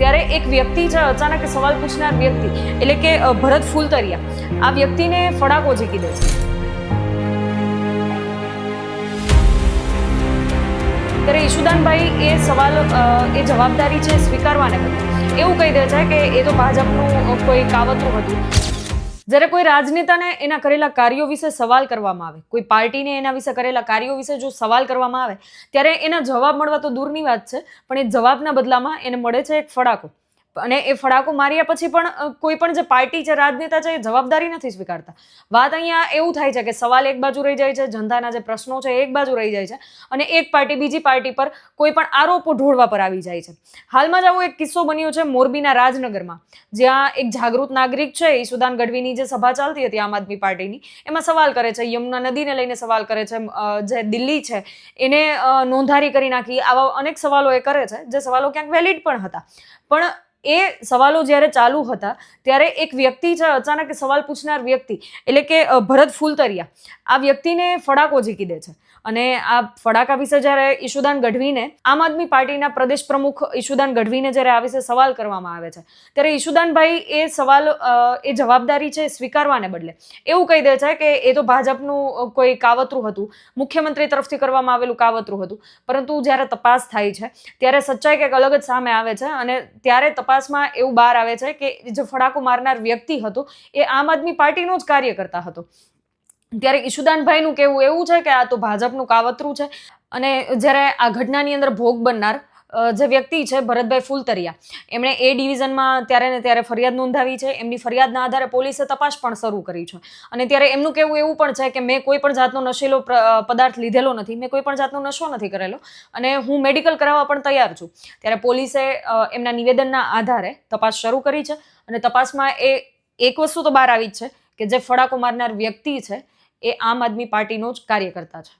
ત્યારે એક વ્યક્તિ છે અચાનક સવાલ પૂછનાર વ્યક્તિ, એટલે કે ભરત ફૂલતરિયા, આ વ્યક્તિને ફડાકો ઝીકી દે છે. ત્યારે ઈશુદાનભાઈ એ સવાલ એ જવાબદારી છે સ્વીકારવાને એવું કહી દે છે કે એ તો ભાજપનું કોઈ કાવતરું હતું. જ્યારે કોઈ રાજનેતાને એના કરેલા કાર્યો વિશે સવાલ કરવામાં આવે, કોઈ પાર્ટીને એના વિશે કરેલા કાર્યો વિશે જો સવાલ કરવામાં આવે, ત્યારે એના જવાબ મળવા તો દૂરની વાત છે, પણ એ જવાબના બદલામાં એને મળે છે એક ફડાકો. અને એ ફડાકો માર્યા પછી પણ કોઈ પણ જે પાર્ટી છે, રાજનેતા છે, એ જવાબદારી નથી સ્વીકારતા. વાત અહીંયા એવું થાય છે કે સવાલ એક બાજુ રહી જાય છે, જનતાના જે પ્રશ્નો છે એક બાજુ રહી જાય છે અને એક પાર્ટી બીજી પાર્ટી પર કોઈ પણ આરોપો ઢોળવા પર આવી જાય છે. હાલમાં જ આવો એક કિસ્સો બન્યો છે મોરબીના રાજનગરમાં. જ્યાં એક જાગૃત નાગરિક છે ઈસુદાન ગઢવીની જે સભા ચાલતી હતી આમ આદમી પાર્ટીની, એમાં સવાલ કરે છે, યમુના નદીને લઈને સવાલ કરે છે જે દિલ્હી છે, એને નોંધારી કરી નાખી. આવા અનેક સવાલો એ કરે છે, જે સવાલો ક્યાંક વેલિડ પણ હતા. પણ એ સવાલો જ્યારે ચાલુ હતા, ત્યારે એક વ્યક્તિ છે અચાનક સવાલ પૂછનાર વ્યક્તિ, એટલે કે ભરત ફૂલતરિયા, આ વ્યક્તિને ફડાકો ઝીકી દે છે. અને આ ફડાકા વિશે જ્યારે ઈશુદાન ગઢવીને, આમ આદમી પાર્ટીના પ્રદેશ પ્રમુખ ઈશુદાન ગઢવીને જ્યારે આ વિશે સવાલ કરવામાં આવે છે, ત્યારે ઈશુદાનભાઈ એ સવાલ એ જવાબદારી છે સ્વીકારવાને બદલે. એવું કહી દે છે કે એ તો ભાજપનું કોઈ કાવતરું હતું, મુખ્યમંત્રી તરફથી કરવામાં આવેલું કાવતરું હતું, પરંતુ જ્યારે તપાસ થાય છે, ત્યારે સચ્ચાઈ કંઈક અલગ જ સામે આવે છે અને ત્યારે તપાસમાં એવું બહાર આવે છે કે જે ફડાકો મારનાર વ્યક્તિ હતો, એ આમ આદમી પાર્ટીનો જ કાર્યકર્તા હતો. ત્યારે ઈશુદાનભાઈનું કહેવું એવું છે કે આ તો ભાજપનું કાવતરું છે. અને જ્યારે આ ઘટનાની અંદર ભોગ બનનાર જે વ્યક્તિ છે ભરતભાઈ ફૂલતરિયા, એમણે એ ડિવિઝનમાં ત્યારે ને ત્યારે ફરિયાદ નોંધાવી છે. એમની ફરિયાદના આધારે પોલીસે તપાસ પણ શરૂ કરી છે. અને ત્યારે એમનું કહેવું એવું પણ છે કે મેં કોઈ પણ જાતનો નશીલો પદાર્થ લીધેલો નથી. મેં કોઈ પણ જાતનો નશો નથી કરેલો. અને હું મેડિકલ કરાવવા પણ તૈયાર છું. ત્યારે પોલીસે એમના નિવેદનના આધારે તપાસ શરૂ કરી છે. અને તપાસમાં એ, એક વસ્તુ તો બહાર આવી જ છે કે જે ફડાકો મારનાર વ્યક્તિ છે એ આમ આદમી પાર્ટીનો જ કાર્યકર્તા છે.